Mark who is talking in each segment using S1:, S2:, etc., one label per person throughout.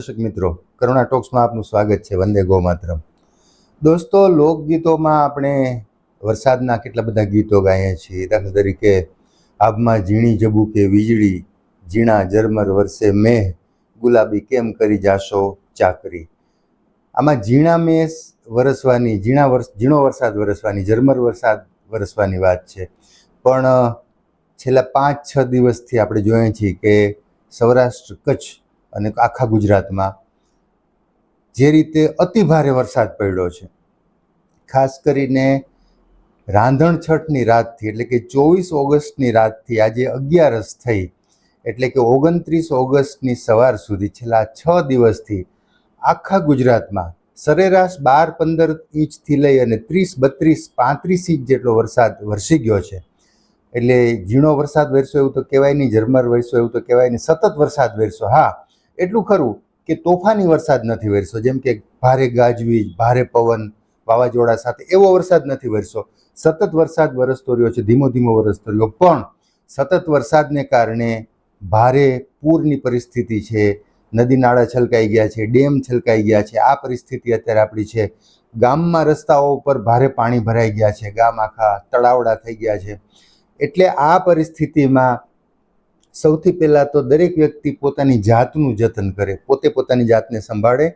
S1: દર્શક મિત્રો, કરુણા ટોક્સમાં આપનું સ્વાગત છે. વંદે ગો માતરમ દોસ્તો, લોકગીતોમાં આપણે વરસાદના કેટલા બધા ગીતો ગાઈએ છીએ. દાખલા તરીકે આબમાં ઝીણી જબુકે વીજળી, ઝીણા ઝરમર વરસે મેહ ગુલાબી કેમ કરી જાશો ચાકરી. આમાં ઝીણા મેસ વરસવાની, ઝીણા વર્ષ ઝીણો વરસાદ વરસવાની, ઝરમર વરસાદ વરસવાની વાત છે. પણ, છેલ્લા પાંચ છ દિવસથી આપણે જોઈએ છીએ કે સૌરાષ્ટ્ર કચ્છ અને આખા ગુજરાતમાં જે રીતે અતિ ભારે વરસાદ પડ્યો છે, ખાસ કરીને રાંધણ છઠની રાતથી, એટલે કે ચોવીસ ઓગસ્ટની રાતથી આજે અગિયારસ થઈ, એટલે કે ઓગણત્રીસ ઓગસ્ટની સવાર સુધી છેલ્લા છ દિવસથી આખા ગુજરાતમાં સરેરાશ બાર પંદર ઇંચથી લઈ અને ત્રીસ બત્રીસ પાંત્રીસ ઇંચ જેટલો વરસાદ વરસી ગયો છે. એટલે ઝીણો વરસાદ વરસ્યો એવું તો કહેવાય નહીં, ઝરમર વરસ્યો એવું તો કહેવાય નહીં, સતત વરસાદ વરસ્યો. હા એટલું ખરું કે તોફાની વરસાદ નથી વરસ્યો. જેમ કે ભારે ગાજવીજ, ભારે પવન, વાવાઝોડા સાથે એવો વરસાદ નથી વરસ્યો. સતત વરસાદ વરસતો રહ્યો છે, ધીમો ધીમો વરસતો રહ્યો. પણ સતત વરસાદને કારણે ભારે પૂરની પરિસ્થિતિ છે, નદી નાળા છલકાઈ ગયા છે, ડેમ છલકાઈ ગયા છે. આ પરિસ્થિતિ અત્યારે આપણી છે. ગામમાં રસ્તાઓ ઉપર ભારે પાણી ભરાઈ ગયા છે. ગામ આખા તળાવડા થઈ ગયા છે. એટલે આ પરિસ્થિતિમાં સૌથી પહેલાં તો દરેક વ્યક્તિ પોતાની જાતનું જતન કરે. પોતે પોતાની જાતને સંભાળે,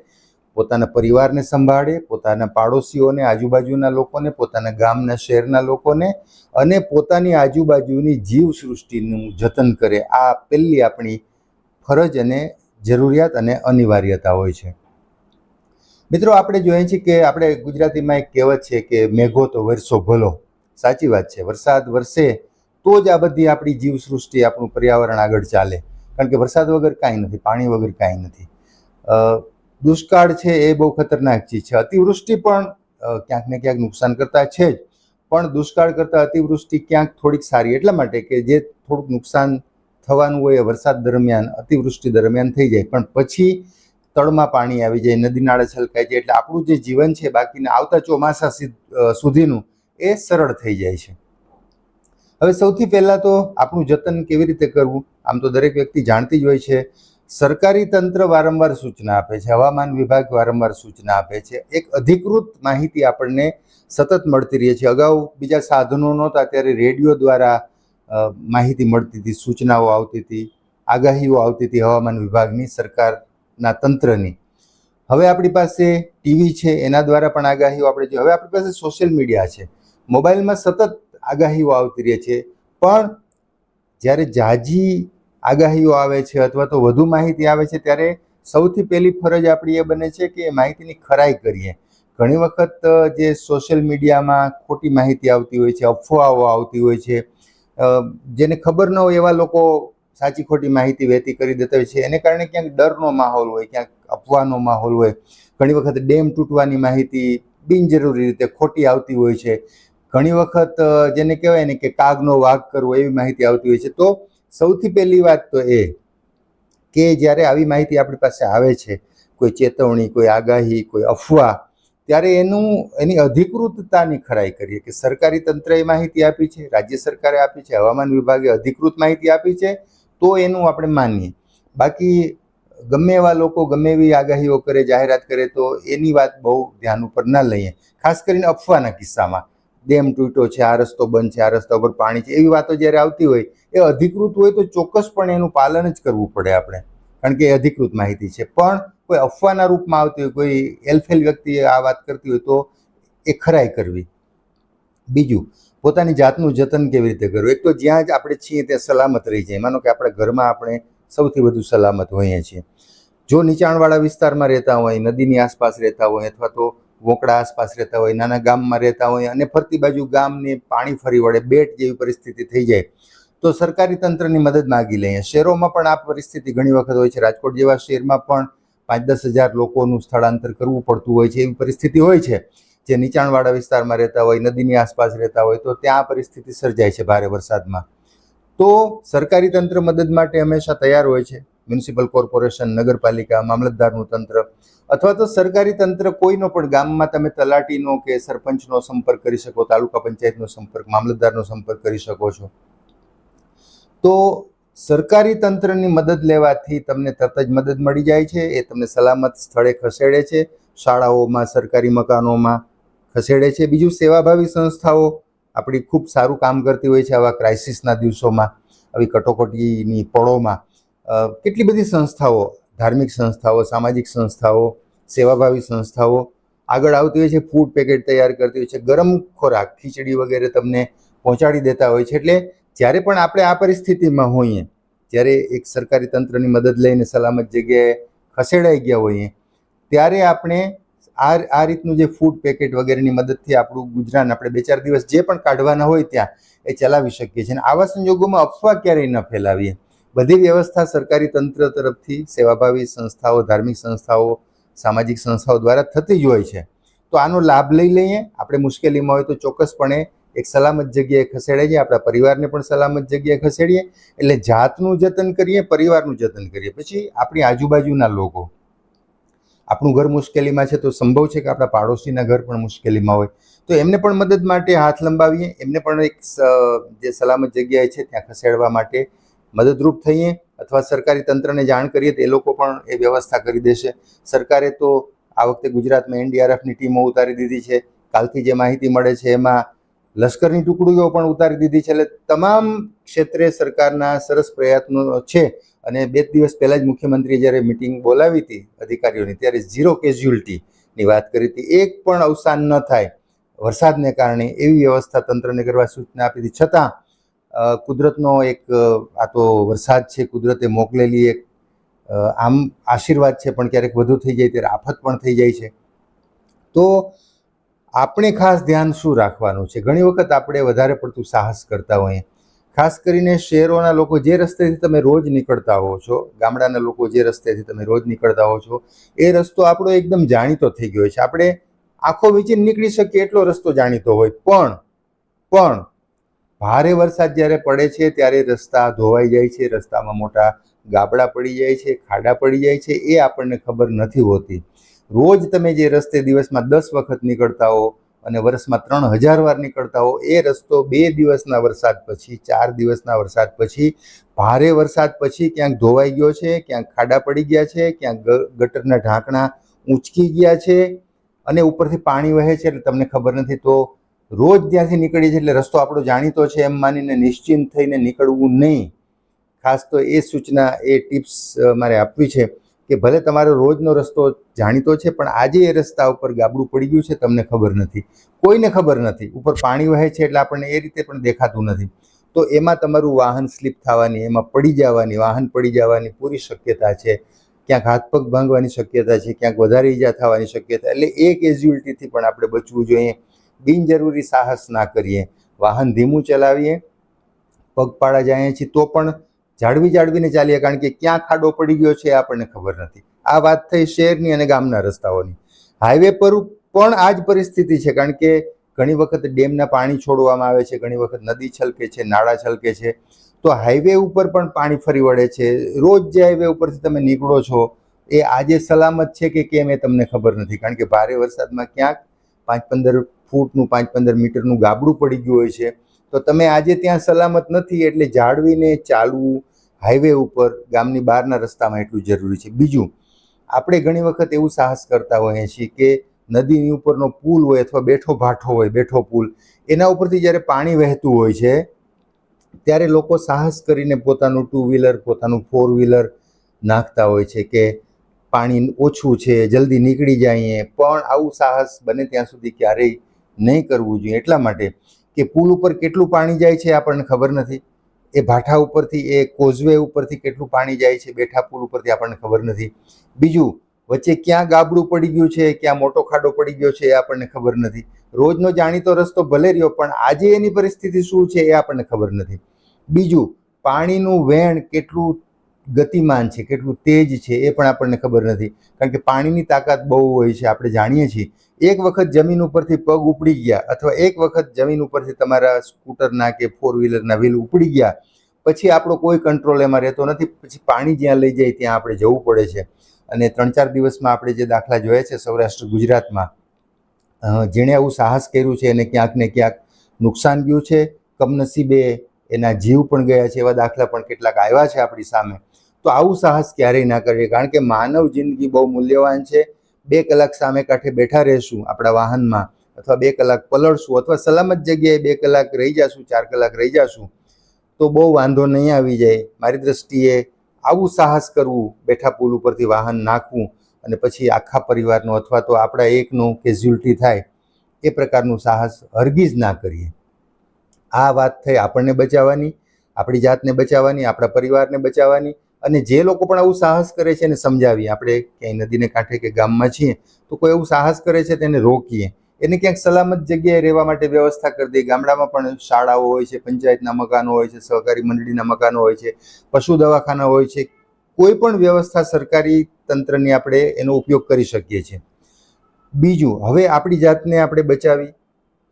S1: પોતાના પરિવારને સંભાળે, પોતાના પાડોશીઓને, આજુબાજુના લોકોને, પોતાના ગામના શહેરના લોકોને અને પોતાની આજુબાજુની જીવ સૃષ્ટિનું જતન કરે. આ પહેલી આપણી ફરજ અને જરૂરિયાત અને અનિવાર્યતા હોય છે. મિત્રો, આપણે જોઈએ છીએ કે આપણે ગુજરાતીમાં એક કહેવત છે કે મેઘો તો વરસો ભલો. સાચી વાત છે. વરસાદ વરસે તો જ આ બધી આપણી જીવસૃષ્ટિ, આપણું પર્યાવરણ આગળ ચાલે. કારણ કે વરસાદ વગર કાંઈ નથી, પાણી વગર કાંઈ નથી. દુષ્કાળ છે એ બહુ ખતરનાક ચીજ છે. અતિવૃષ્ટિ પણ ક્યાંક ને ક્યાંક નુકસાન કરતા છે જ. પણ દુષ્કાળ કરતાં અતિવૃષ્ટિ ક્યાંક થોડીક સારી. એટલા માટે કે જે થોડુંક નુકસાન થવાનું હોય એ વરસાદ દરમિયાન, અતિવૃષ્ટિ દરમિયાન થઈ જાય. પણ પછી તળમાં પાણી આવી જાય, નદી નાળા છલકાઈ જાય, એટલે આપણું જે જીવન છે બાકીના આવતા ચોમાસા સુધીનું એ સરળ થઈ જાય છે. હવે સૌથી પહેલાં તો આપણું જતન કેવી રીતે કરવું? આમ તો દરેક વ્યક્તિ જાણતી જ હોય છે. સરકારી તંત્ર વારંવાર સૂચના આપે છે, હવામાન વિભાગ વારંવાર સૂચના આપે છે. એક અધિકૃત માહિતી આપણને સતત મળતી રહે છે. અગાઉ બીજા સાધનો નહોતા, ત્યારે રેડિયો દ્વારા માહિતી મળતી હતી, સૂચનાઓ આવતી હતી, આગાહીઓ આવતી હતી હવામાન વિભાગની, સરકારના તંત્રની. હવે આપણી પાસે ટીવી છે, એના દ્વારા પણ આગાહીઓ આપણે હવે આપણી પાસે સોશિયલ મીડિયા છે. મોબાઈલમાં સતત આગાહીઓ આવતી રહે છે. પણ જ્યારે જાજી આગાહીઓ આવે છે અથવા તો વધુ માહિતી આવે છે, ત્યારે સૌથી પહેલી ફરજ આપણી એ બને છે કે માહિતીની ખરાઈ કરીએ. ઘણી વખત જે સોશિયલ મીડિયામાં ખોટી માહિતી આવતી હોય છે, અફવાઓ આવતી હોય છે જેને ખબર ન હોય એવા લોકો સાચી ખોટી માહિતી વહેતી કરી દેતા હોય છે. એને કારણે ક્યાંક ડરનો માહોલ હોય, ક્યાંક અફવાનો માહોલ હોય. ઘણી વખત ડેમ તૂટવાની માહિતી બિનજરૂરી રીતે ખોટી આવતી હોય છે. ઘણી વખત જેને કહેવાય ને કે કાગનો વાઘ કરવો એવી માહિતી આવતી હોય છે. તો સૌથી પહેલી વાત તો એ કે જ્યારે આવી માહિતી આપણી પાસે આવે છે, કોઈ ચેતવણી, કોઈ આગાહી, કોઈ અફવા, ત્યારે એનું, એની અધિકૃતતાની ખરાઈ કરીએ કે સરકારી તંત્રએ માહિતી આપી છે, રાજ્ય સરકારે આપી છે, હવામાન વિભાગે અધિકૃત માહિતી આપી છે, તો એનું આપણે માનીએ. બાકી ગમે એવા લોકો ગમે એવી આગાહીઓ કરે, જાહેરાત કરે, તો એની વાત બહુ ધ્યાન ઉપર ના લઈએ. ખાસ કરીને અફવાના કિસ્સામાં. ડેમ તૂટ્યો છે, આ રસ્તો બંધ છે, આ રસ્તા ઉપર પાણી છે, એવી વાતો જ્યારે આવતી હોય, એ અધિકૃત હોય તો ચોક્કસપણે એનું પાલન જ કરવું પડે આપણે. કારણ કે એ અધિકૃત માહિતી છે. પણ કોઈ અફવાના રૂપમાં આવતી હોય, કોઈ એલફેલ વ્યક્તિ આ વાત કરતી હોય તો એ ખરાઈ કરવી. બીજું, પોતાની જાતનું જતન કેવી રીતે કરવું? એક તો જ્યાં જ આપણે છીએ ત્યાં સલામત રહી જાય. માનો કે આપણા ઘરમાં આપણે સૌથી વધુ સલામત હોઈએ છીએ. જો નીચાણવાળા વિસ્તારમાં રહેતા હોય, નદીની આસપાસ રહેતા હોય અથવા તો વોંકડા આસપાસ રહેતા હોય, નાના ગામમાં રહેતા હોય અને ફરતી બાજુ ગામને પાણી ફરી વળે, બેટ જેવી પરિસ્થિતિ થઈ જાય, તો સરકારી તંત્રની મદદ માગી લઈએ. શહેરોમાં પણ આ પરિસ્થિતિ ઘણી વખત હોય છે. રાજકોટ જેવા શહેરમાં પણ પાંચ દસ હજાર લોકોનું સ્થળાંતર કરવું પડતું હોય છે. એવી પરિસ્થિતિ હોય છે. જે નીચાણવાળા વિસ્તારમાં રહેતા હોય, નદીની આસપાસ રહેતા હોય, તો ત્યાં આ પરિસ્થિતિ સર્જાય છે ભારે વરસાદમાં. તો સરકારી તંત્ર મદદ માટે હંમેશા તૈયાર હોય છે. મ્યુનિસિપલ કોર્પોરેશન, નગરપાલિકા, મામલતદારનું તંત્ર અથવા તો સરકારી તંત્ર કોઈનો પણ ગામમાં તમે તલાટીનો કે સરપંચનો સંપર્ક કરી શકો, તાલુકા પંચાયતનો સંપર્ક, મામલતદારનો સંપર્ક કરી શકો છો. તો સરકારી તંત્રની મદદ લેવાથી તમને તરત જ મદદ મળી જાય છે, એ તમને સલામત સ્થળે ખસેડે છે, શાળાઓમાં, સરકારી મકાનોમાં ખસેડે છે. બીજું સેવાભાવી સંસ્થાઓ આપણી ખૂબ સારું કામ કરતી હોય છે આવા ક્રાઇસિસના દિવસોમાં, આવી કટોકટીની પળોમાં. કેટલી બધી સંસ્થાઓ, ધાર્મિક સંસ્થાઓ, સામાજિક સંસ્થાઓ, સેવાભાવી સંસ્થાઓ આગળ આવતી હોય છે ફૂડ પેકેટ તૈયાર કરતી હોય છે, ગરમ ખોરાક, ખીચડી વગેરે તમને પહોંચાડી દેતા હોય છે. એટલે જ્યારે પણ આપણે આ પરિસ્થિતિમાં હોઈએ, જ્યારે એક સરકારી તંત્રની મદદ લઈને સલામત જગ્યાએ ખસેડાઈ ગયા હોઈએ, ત્યારે આપણે આ આ રીતનું જે ફૂડ પેકેટ વગેરેની મદદથી આપણું ગુજરાન આપણે બે ચાર દિવસ જે પણ કાઢવાના હોય ત્યાં એ ચલાવી શકીએ છીએ. અને આવા સંજોગોમાં અફવા ક્યારેય ન ફેલાવીએ. બધી વ્યવસ્થા સરકારી તંત્ર તરફથી સેવાભાવી સંસ્થાઓ, ધાર્મિક સંસ્થાઓ, સામાજિક સંસ્થાઓ દ્વારા થતી જ હોય છે. તો આનો લાભ લઈ લઈએ. આપણે મુશ્કેલીમાં હોય તો ચોક્કસપણે એક સલામત જગ્યાએ ખસેડાઈએ. આપણા પરિવારને પણ સલામત જગ્યાએ ખસેડીએ. એટલે જાતનું જતન કરીએ, પરિવારનું જતન કરીએ. પછી આપણી આજુબાજુના લોકો. આપણું ઘર મુશ્કેલીમાં છે તો સંભવ છે કે આપણા પાડોશીના ઘર પણ મુશ્કેલીમાં હોય. તો એમને પણ મદદ માટે હાથ લંબાવીએ. એમને પણ એક જે સલામત જગ્યાએ છે ત્યાં ખસેડવા માટે મદદરૂપ થઈએ અથવા સરકારી તંત્રને જાણ કરીએ તો એ લોકો પણ એ વ્યવસ્થા કરી દેશે. સરકારે તો આ વખતે ગુજરાતમાં એનડીઆરએફની ટીમો ઉતારી દીધી છે. કાલથી જે માહિતી મળે છે એમાં લશ્કરની ટુકડીઓ પણ ઉતારી દીધી છે. એટલે તમામ ક્ષેત્રે સરકારના સરસ પ્રયત્નો છે. અને બે દિવસ પહેલાં જ મુખ્યમંત્રીએ જ્યારે મિટિંગ બોલાવી હતી અધિકારીઓની, ત્યારે ઝીરો કેઝ્યુઅલ્ટીની વાત કરી હતી. એક પણ અવસાન ન થાય વરસાદને કારણે એવી વ્યવસ્થા તંત્રને કરવા સૂચના આપી હતી. છતાં કુદરતનો એક આ તો વરસાદ છે, કુદરતે મોકલેલી એક આમ આશીર્વાદ છે, પણ ક્યારેક વધુ થઈ જાય ત્યારે આફત પણ થઈ જાય છે. તો આપણે ખાસ ધ્યાન શું રાખવાનું છે? ઘણી વખત આપણે વધારે પડતું સાહસ કરતા હોઈએ. ખાસ કરીને શહેરોના લોકો જે રસ્તેથી તમે રોજ નીકળતા હો છો, ગામડાના લોકો જે રસ્તેથી તમે રોજ નીકળતા હો છો, એ રસ્તો આપણો એકદમ જાણીતો થઈ ગયો છે. આપણે આખો વિચીન નીકળી શકીએ એટલો રસ્તો જાણીતો હોય. પણ પણ ભારે વરસાદ જ્યારે પડે છે, ત્યારે રસ્તા ધોવાઈ જાય છે, રસ્તામાં મોટા ગાબડા પડી જાય છે, ખાડા પડી જાય છે, એ આપણને ખબર નથી હોતી. રોજ તમે જે રસ્તે દિવસમાં દસ વખત નીકળતા હો અને વર્ષમાં ત્રણ હજાર વાર નીકળતા હો, એ રસ્તો બે દિવસના વરસાદ પછી, ચાર દિવસના વરસાદ પછી, ભારે વરસાદ પછી ક્યાંક ધોવાઈ ગયો છે, ક્યાંક ખાડા પડી ગયા છે, ક્યાંક ગટરના ઢાંકણા ઊંચકી ગયા છે અને ઉપરથી પાણી વહે છે એટલે તમને ખબર નથી. તો રોજ ત્યાંથી નીકળીએ છીએ એટલે રસ્તો આપણો જાણીતો છે એમ માનીને નિશ્ચિંત થઈને નીકળવું નહીં. ખાસ તો એ સૂચના, એ ટિપ્સ મારે આપવી છે કે ભલે તમારો રોજનો રસ્તો જાણીતો છે, પણ આજે એ રસ્તા ઉપર ગાબડું પડી ગયું છે, તમને ખબર નથી. કોઈને ખબર નથી. ઉપર પાણી વહે છે એટલે આપણને એ રીતે પણ દેખાતું નથી. તો એમાં તમારું વાહન સ્લીપ થવાની, એમાં પડી જવાની, વાહન પડી જવાની પૂરી શક્યતા છે. ક્યાંક હાથ પગ ભાંગવાની શક્યતા છે, ક્યાંક વધારે ઈજા થવાની શક્યતા, એટલે એ કેઝ્યુઅલિટીથી પણ આપણે બચવું જોઈએ. બિનજરૂરી સાહસ ના કરીએ, વાહન ધીમું ચલાવીએ, પગપાળા જઈએ છીએ, તો પણ જાળવી જાળવીને ચાલીએ, કારણ કે ક્યાં ખાડો પડી ગયો છે આપણને ખબર નથી. આ વાત થઈ શહેરની અને ગામના રસ્તાઓની. હાઈવે પર પણ આ જ પરિસ્થિતિ છે, કારણ કે ઘણી વખત ડેમના પાણી છોડવામાં આવે છે, ઘણી વખત નદી છલકે છે, નાળા છલકે છે. તો હાઈવે ઉપર પણ પાણી ફરી વળે છે. રોજ જે હાઈવે ઉપરથી તમે નીકળો છો, એ આજે સલામત છે કે કેમ એ તમને ખબર નથી, કારણ કે ભારે વરસાદમાં ક્યાંક પાંચ પંદર ફૂટનું પાંચ પંદર મીટરનું ગાબડું પડી ગયું હોય છે. તો તમે આજે ત્યાં સલામત નથી એટલે જાળવીને ચાલવું હાઈવે ઉપર ગામની બહારના રસ્તામાં એટલું જરૂરી છે. બીજું, આપણે ઘણી વખત એવું સાહસ કરતા હોઈએ છીએ કે નદીની ઉપરનો પુલ હોય અથવા બેઠો ભાઠો હોય, બેઠો પુલ, એના ઉપરથી જ્યારે પાણી વહેતું હોય છે, ત્યારે લોકો સાહસ કરીને પોતાનું ટુ વ્હીલર પોતાનું ફોર વ્હીલર નાખતા હોય છે કે પાણી ઓછું છે, જલ્દી નીકળી જઈએ પણ આવું સાહસ બને ત્યાં સુધી ક્યારેય નહીં કરવું જોઈએ. એટલા માટે કે પુલ ઉપર કેટલું પાણી જાય છે આપણને ખબર નથી. એ ભાઠા ઉપરથી, એ કોઝવે ઉપરથી કેટલું પાણી જાય છે, બેઠા પુલ ઉપરથી આપણને ખબર નથી. બીજું, વચ્ચે ક્યાં ગાબડું પડી ગયું છે, ક્યાં મોટો ખાડો પડી ગયો છે એ આપણને ખબર નથી. રોજનો જાણીતો રસ્તો ભલે રહ્યો, પણ આજે એની પરિસ્થિતિ શું છે એ આપણને ખબર નથી. બીજું, પાણીનું વહેણ કેટલું ગતિમાન છે, કેટલું તેજ છે એ પણ આપણને ખબર નથી. કારણ કે પાણીની તાકાત બહુ હોય છે, આપણે જાણીએ છીએ. એક વખત જમીન ઉપરથી પગ ઉપડી ગયા અથવા એક વખત જમીન ઉપરથી તમારા સ્કૂટરના કે ફોર વ્હીલરના વ્હીલ ઉપડી ગયા, પછી આપણો કોઈ કંટ્રોલ એમાં રહેતો નથી, પછી પાણી જ્યાં લઈ જાય ત્યાં આપણે જવું પડે છે. અને ત્રણ ચાર દિવસમાં આપણે જે દાખલા જોયા છે સૌરાષ્ટ્ર ગુજરાતમાં જેણે આવું સાહસ કર્યું છે એને ક્યાંક ને ક્યાંક નુકસાન ગયું છે, કમનસીબે એના જીવ પણ ગયા છે એવા દાખલા પણ કેટલાક આવ્યા છે આપણી સામે. તો આવું સાહસ ક્યારેય ના કરીએ, કારણ કે માનવ જિંદગી બહુ મૂલ્યવાન છે બે કલાક સામે કાંઠે બેઠા રહેશું આપણા વાહનમાં, અથવા બે કલાક પલળશું, અથવા સલામત જગ્યાએ બે કલાક રહી જશું, ચાર કલાક રહી જશું, તો બહુ વાંધો નહીં આવી જાય. મારી દ્રષ્ટિએ આવું સાહસ કરવું, બેઠા પુલ ઉપરથી વાહન નાખવું, અને પછી આખા પરિવારનો અથવા તો આપણા એકનું કેઝ્યુલિટી થાય, એ પ્રકારનું સાહસ હરગીજ ના કરીએ. આ વાત થઈ આપણને બચાવવાની, આપણી જાતને બચાવવાની, આપણા પરિવારને બચાવવાની અને જે લોકો પણ આવું સાહસ કરે છે એને સમજાવીએ. આપણે ક્યાંય નદીને કાંઠે કે ગામમાં છીએ તો કોઈ એવું સાહસ કરે છે તેને રોકીએ. એને ક્યાંક સલામત જગ્યાએ રહેવા માટે વ્યવસ્થા કરી દઈએ. ગામડામાં પણ શાળાઓ હોય છે, પંચાયતના મકાનો હોય છે, સહકારી મંડળીના મકાનો હોય છે, પશુ દવાખાના હોય છે. કોઈ પણ વ્યવસ્થા સરકારી તંત્રની આપણે એનો ઉપયોગ કરી શકીએ છીએ. બીજું, હવે આપણી જાતને આપણે બચાવી.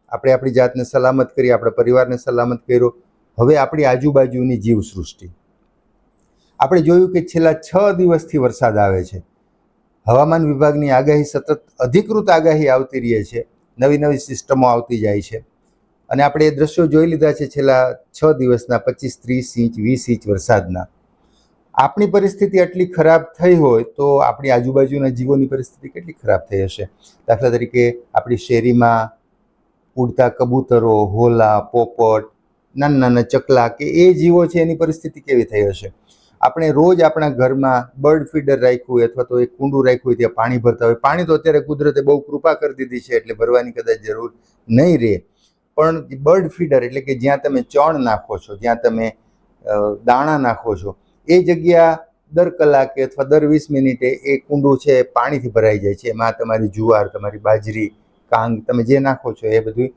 S1: આપણે આપણી જાતને સલામત કરી, આપણા પરિવારને સલામત કર્યો. હવે આપણી આજુબાજુની જીવસૃષ્ટિ. આપણે જોયું કે છેલ્લા છ દિવસથી વરસાદ આવે છે. હવામાન વિભાગની આગાહી સતત અધિકૃત આગાહી આવતી રહે છે. નવી નવી સિસ્ટમો આવતી જાય છે. અને આપણે એ દ્રશ્યો જોઈ લીધા છે છેલ્લા છ દિવસના પચીસ, ત્રીસ ઇંચ, વીસ ઇંચ વરસાદના. આપણી પરિસ્થિતિ આટલી ખરાબ થઈ હોય તો આપણી આજુબાજુના જીવોની પરિસ્થિતિ કેટલી ખરાબ થઈ હશે? દાખલા તરીકે આપણી શેરીમાં ઉડતા કબૂતરો, હોલા, પોપટ નાના નાના ચકલા કે એ જીવો છે એની પરિસ્થિતિ કેવી થઈ હશે? આપણે રોજ આપણા ઘરમાં બર્ડ ફીડર રાખ્યું હોય અથવા તો એક કુંડું રાખ્યું હોય ત્યાં પાણી ભરતા હોય. પાણી તો અત્યારે કુદરતે બહુ કૃપા કરી દીધી છે એટલે ભરવાની કદાચ જરૂર નહીં રહે. પણ બર્ડ ફીડર એટલે કે જ્યાં તમે ચણ નાખો છો, જ્યાં તમે દાણા નાખો છો, એ જગ્યા દર કલાકે અથવા દર વીસ મિનિટે એ કુંડું છે પાણીથી ભરાઈ જાય છે. એમાં તમારી જુવાર, તમારી બાજરી, કાંગ, તમે જે નાખો છો એ બધું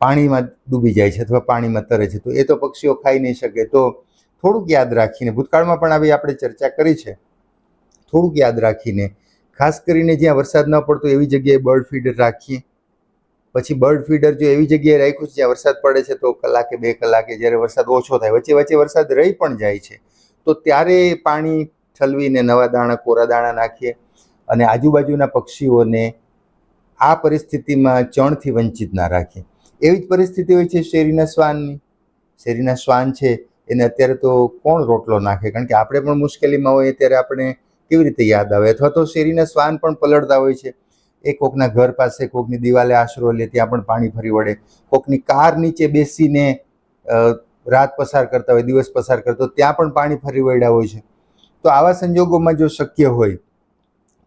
S1: પાણીમાં ડૂબી જાય છે અથવા પાણીમાં તરે છે. તો એ તો પક્ષીઓ ખાઈ નહીં શકે. તો થોડુંક યાદ રાખીને, ભૂતકાળમાં પણ આવી આપણે ચર્ચા કરી છે. થોડુંક યાદ રાખીને, ખાસ કરીને જ્યાં વરસાદ ન પડતો એવી જગ્યાએ બર્ડ ફીડર રાખીએ. પછી બર્ડ ફીડર જો એવી જગ્યાએ રાખ્યું છે જ્યાં વરસાદ પડે છે તો કલાકે બે કલાકે જ્યારે વરસાદ ઓછો થાય, વચ્ચે વચ્ચે વરસાદ રહી પણ જાય છે. તો ત્યારે પાણી ઠલવીને નવા દાણા, કોરા દાણા નાખીએ અને આજુબાજુના પક્ષીઓને આ પરિસ્થિતિમાં ચણથી વંચિત ના રાખીએ. એવી જ પરિસ્થિતિ હોય છે શેરીના શ્વાનની. શેરીના શ્વાન છે એને અત્યારે તો કોણ રોટલો નાખે? કારણ કે આપણે પણ મુશ્કેલીમાં હોઈએ ત્યારે આપણે કેવી રીતે યાદ આવે? અથવા તો શેરીના શ્વાન પણ પલળતા હોય છે. એ કોકના ઘર પાસે કોકની દિવાલે આશરો લે, ત્યાં પણ પાણી ફરી વળે. કોકની કાર નીચે બેસીને રાત પસાર કરતા હોય, દિવસ પસાર કરતા ત્યાં પણ પાણી ફરી વળ્યા હોય છે. તો આવા સંજોગોમાં જો શક્ય હોય,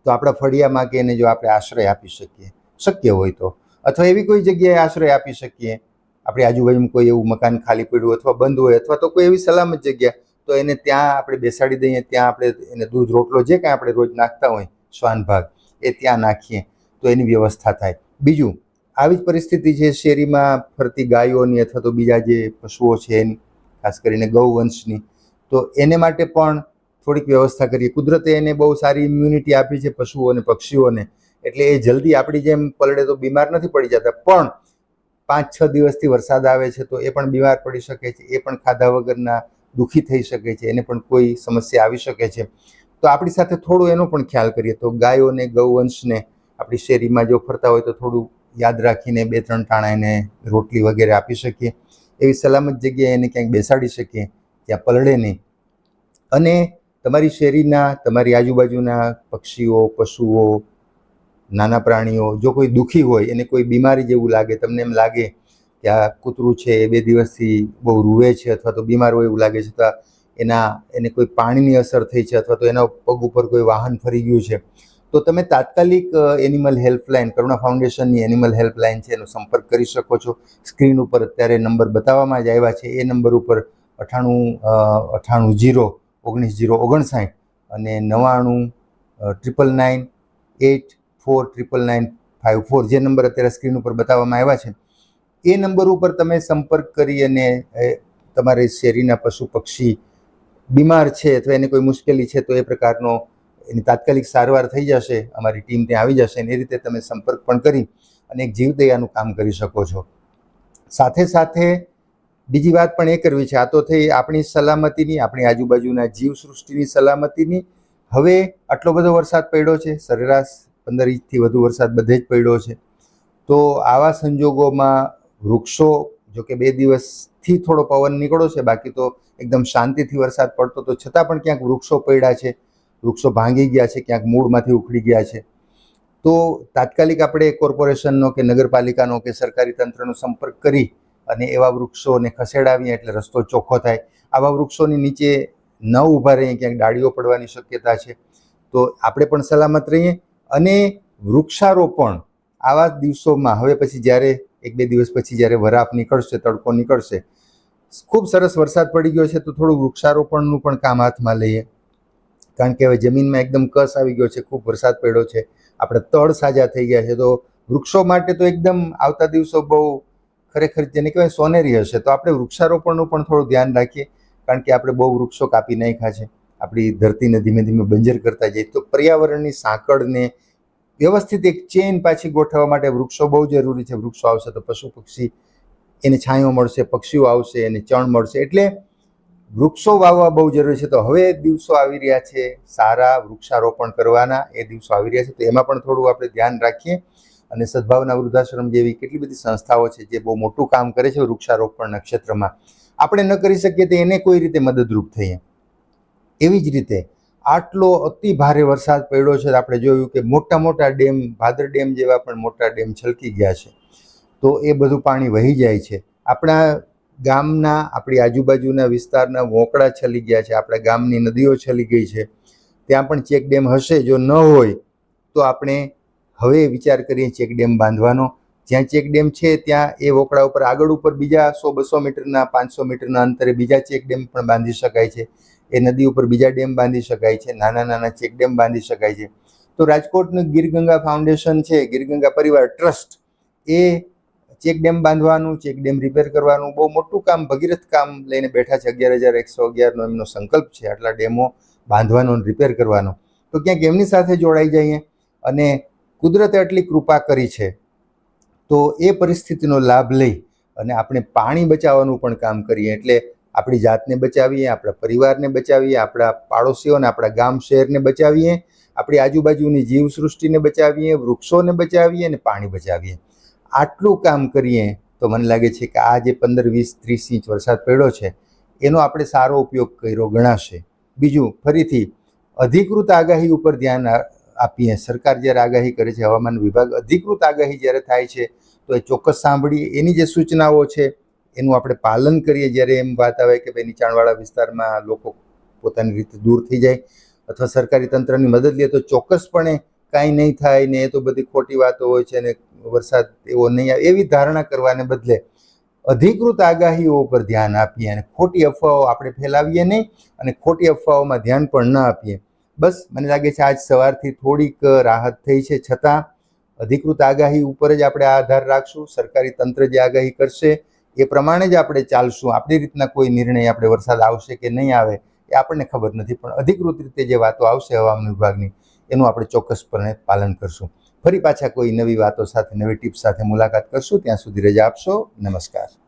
S1: તો આપણા ફળિયામાં કે એને જો આપણે આશ્રય આપી શકીએ. શક્ય હોય તો. અથવા એવી કોઈ જગ્યાએ આશ્રય આપી શકીએ આપણી આજુબાજુમાં કોઈ એવું મકાન ખાલી પડ્યું અથવા બંધ હોય અથવા તો કોઈ એવી સલામત જગ્યા, તો એને ત્યાં આપણે બેસાડી દઈએ, ત્યાં આપણે એને દૂધ રોટલો જે કાંઈ આપણે રોજ નાખતા હોય, શ્વાન ભાગ, એ ત્યાં નાખીએ, તો એની વ્યવસ્થા થાય. બીજું, આવી જ પરિસ્થિતિ છે શેરીમાં ફરતી ગાયોની અથવા તો બીજા જે પશુઓ છે એની, ખાસ કરીને ગૌવંશની તો એને માટે પણ થોડીક વ્યવસ્થા કરીએ. કુદરતે એને બહુ સારી ઇમ્યુનિટી આપી છે પશુઓ અને પક્ષીઓને, એટલે એ જલ્દી આપણી જેમ પલળે તો બીમાર નથી પડી જતા. પણ પાંચ છ દિવસથી વરસાદ આવે છે તો એ પણ બીમાર પડી શકે છે, એ પણ ખાધા વગરના દુઃખી થઈ શકે છે, એને પણ કોઈ સમસ્યા આવી શકે છે. તો આપણી સાથે થોડું એનો પણ ખ્યાલ કરીએ તો ગાયોને ગૌવંશને આપણી શેરીમાં જો ફરતા હોય તો થોડું યાદ રાખીને બે ત્રણ ટાણા એને રોટલી વગેરે આપી શકીએ. એવી સલામત જગ્યાએ એને ક્યાંક બેસાડી શકીએ, ત્યાં પલળે નહીં. અને તમારી શેરીના, તમારી આજુબાજુના પક્ષીઓ, પશુઓ નાના પ્રાણીઓ, જો કોઈ દુઃખી હોય, એને કોઈ બીમારી જેવું લાગે, તમને એમ લાગે કે આ કૂતરું છે, એ બે દિવસથી બહુ રૂવે છે અથવા તો બીમાર હોય એવું લાગે છે તો એના, એને કોઈ પાણીની અસર થઈ છે અથવા તો એના પગ ઉપર કોઈ વાહન ફરી ગયું છે, તો તમે તાત્કાલિક એનિમલ હેલ્પલાઇન કરુણા ફાઉન્ડેશનની એનિમલ હેલ્પલાઇન છે, એનો સંપર્ક કરી શકો છો. સ્ક્રીન ઉપર અત્યારે નંબર બતાવવામાં જ આવ્યા છે. એ નંબર ઉપર અઠ્ઠાણું અઠ્ઠાણું જીરો, ઓગણીસ જીરો ઓગણસાઠ અને નવ્વાણું triple nine eight four triple nine five four જે નંબર અત્યારે સ્ક્રીન ઉપર બતાવવામાં આવ્યા છે, એ નંબર ઉપર તમે સંપર્ક કરી અને તમારી શેરીના પશુ પક્ષી બીમાર છે અથવા એને કોઈ મુશ્કેલી છે, તો એ પ્રકારનો એની તાત્કાલિક સારવાર થઈ જશે, અમારી ટીમ ત્યાં આવી જશે એ રીતે તમે સંપર્ક પણ કરી અને એક જીવદયાનું કામ કરી શકો છો. સાથે સાથે બીજી વાત પણ એ કરવી છે, આ તો થઈ આપણી સલામતીની, આપણી આજુબાજુના જીવસૃષ્ટિની સલામતીની. હવે આટલો બધો વરસાદ પડ્યો છે, સરેરાશ પંદર ઇંચથી વધુ વરસાદ બધે જ પડ્યો છે. તો આવા સંજોગોમાં વૃક્ષો જો કે બે દિવસથી થોડો પવન નીકળો છે, બાકી તો એકદમ શાંતિથી વરસાદ પડતો તો છતાં પણ ક્યાંક વૃક્ષો પડ્યા છે, વૃક્ષો ભાંગી ગયા છે, ક્યાંક મૂળમાંથી ઉખડી ગયા છે. તો તાત્કાલિક આપણે કોર્પોરેશનનો કે નગરપાલિકાનો કે સરકારી તંત્રનો સંપર્ક કરી અને એવા વૃક્ષોને ખસેડાવીએ એટલે રસ્તો ચોખ્ખો થાય. આવા વૃક્ષોની નીચે ન ઊભા રહીએ, ક્યાંક ડાળીઓ પડવાની શક્યતા છે. તો આપણે પણ સલામત રહીએ. અને વૃક્ષારોપણ આવા દિવસોમાં. હવે પછી જ્યારે, એક બે દિવસ પછી જ્યારે વરાપ નીકળશે, તડકો નીકળશે, ખૂબ સરસ વરસાદ પડી ગયો છે, તો થોડું વૃક્ષારોપણનું પણ કામ હાથમાં લઈએ. કારણ કે હવે જમીનમાં એકદમ કસ આવી ગયો છે, ખૂબ વરસાદ પડ્યો છે. આપણે તળ સાજા થઈ ગયા છે, તો વૃક્ષો માટે તો એકદમ આવતા દિવસો બહુ ખરેખર જેને કહેવાય સોનેરી હશે. તો આપણે વૃક્ષારોપણનું પણ થોડું ધ્યાન રાખીએ, કારણ કે આપણે બહુ વૃક્ષો કાપી નાખ્યા છે. આપણી ધરતીને ધીમે ધીમે બંજર કરતા જઈએ. તો પર્યાવરણની સાંકળને વ્યવસ્થિત એક ચેન પાછી ગોઠવવા માટે વૃક્ષો બહુ જરૂરી છે. વૃક્ષો આવશે તો પશુ પક્ષી, એને છાંયો મળશે, પક્ષીઓ આવશે, એને ચણ મળશે. એટલે વૃક્ષો વાવવા બહુ જરૂરી છે. તો હવે દિવસો આવી રહ્યા છે. સારા વૃક્ષારોપણ કરવાના એ દિવસો આવી રહ્યા છે. તો એમાં પણ થોડું આપણે ધ્યાન રાખીએ. અને સદભાવના વૃદ્ધાશ્રમ જેવી કેટલી બધી સંસ્થાઓ છે જે બહુ મોટું કામ કરે છે વૃક્ષારોપણના ક્ષેત્રમાં આપણે ન કરી શકીએ તો એને કોઈ રીતે મદદરૂપ થઈએ. એવી જ રીતે આટલો અતિ ભારે વરસાદ પડ્યો છે આપણે જોયું કે મોટા મોટા ડેમ, ભાદર ડેમ જેવા પણ મોટા ડેમ છલકી ગયા છે. તો એ બધું પાણી વહી જાય છે. આપણા ગામના, આપણી આજુબાજુના વિસ્તારના વોંકડા છલી ગયા છે, આપણા ગામની નદીઓ છલી ગઈ છે. ત્યાં પણ ચેક ડેમ હશે, જો ન હોય, તો આપણે હવે વિચાર કરીએ ચેક ડેમ બાંધવાનો. જ્યાં ચેક ડેમ છે, ત્યાં એ વોકડા ઉપર આગળ ઉપર બીજા સો, બસો મીટરના, પાંચસો મીટરના અંતરે બીજા ચેક ડેમ પણ બાંધી શકાય છે. એ નદી ઉપર બીજા ડેમ બાંધી શકાય છે, નાના નાના ચેક ડેમ બાંધી શકાય છે. તો રાજકોટનું ગીરગંગા ફાઉન્ડેશન છે, ગીરગંગા પરિવાર ટ્રસ્ટ, એ ચેક ડેમ બાંધવાનું, ચેક ડેમ રિપેર કરવાનું, બહુ મોટું કામ, ભગીરથ કામ લઈને બેઠા છે અગિયાર હજાર, એકસો અગિયારનો એમનો સંકલ્પ છે, આટલા ડેમો બાંધવાનો રિપેર કરવાનો. તો ક્યાંક એમની સાથે જોડાઈ જઈએ અને કુદરતે આટલી કૃપા કરી છે. તો એ પરિસ્થિતિનો લાભ લઈ અને આપણે પાણી બચાવવાનું પણ કામ કરીએ. એટલે આપણી જાતને બચાવીએ, આપણા પરિવારને બચાવીએ, આપણા પાડોશીઓને, આપણા ગામ શહેરને બચાવીએ, આપણી આજુબાજુની જીવસૃષ્ટિને બચાવીએ, વૃક્ષોને બચાવીએ અને પાણી બચાવીએ. આટલું કામ કરીએ તો મને લાગે છે કે આ જે પંદર, વીસ, ત્રીસ ઇંચ વરસાદ પડ્યો છે, એનો આપણે સારો ઉપયોગ કર્યો ગણાશે. બીજું, ફરીથી, અધિકૃત આગાહી ઉપર ધ્યાન આપીએ. સરકાર જ્યારે આગાહી કરે છે, હવામાન વિભાગ અધિકૃત આગાહી જ્યારે થાય છે, તો એ ચોક્કસ સાંભળીએ. એની જે સૂચનાઓ છે એનું આપણે પાલન કરીએ જ્યારે એમ વાત આવે કે ભાઈ નીચાણવાળા વિસ્તારમાં લોકો પોતાની રીતે દૂર થઈ જાય અથવા સરકારી તંત્રની મદદ લે, તો ચોક્કસપણે કાંઈ નહીં થાય ને એ તો બધી ખોટી વાતો હોય છે ને વરસાદ એવો નહીં આવે એવી ધારણા કરવાને બદલે અધિકૃત આગાહીઓ ઉપર ધ્યાન આપીએ અને ખોટી અફવાઓ આપણે ફેલાવીએ નહીં અને ખોટી અફવાઓમાં ધ્યાન પણ ન આપીએ. બસ મને લાગે છે આજ સવારથી થોડીક રાહત થઈ છે. છતાં અધિકૃત આગાહી ઉપર જ આપણે આધાર રાખશું. સરકારી તંત્ર જે આગાહી કરશે એ પ્રમાણે જ આપણે ચાલશું. આપણી રીતના કોઈ નિર્ણય આપણે વરસાદ આવશે કે નહીં આવે એ આપણને ખબર નથી. પણ અધિકૃત રીતે જે વાતો આવશે હવામાન વિભાગની, એનું આપણે ચોક્કસપણે પાલન કરશું. ફરી પાછા કોઈ નવી વાતો સાથે, નવી ટિપ્સ સાથે મુલાકાત કરશું. ત્યાં સુધી રજા આપશો. નમસ્કાર.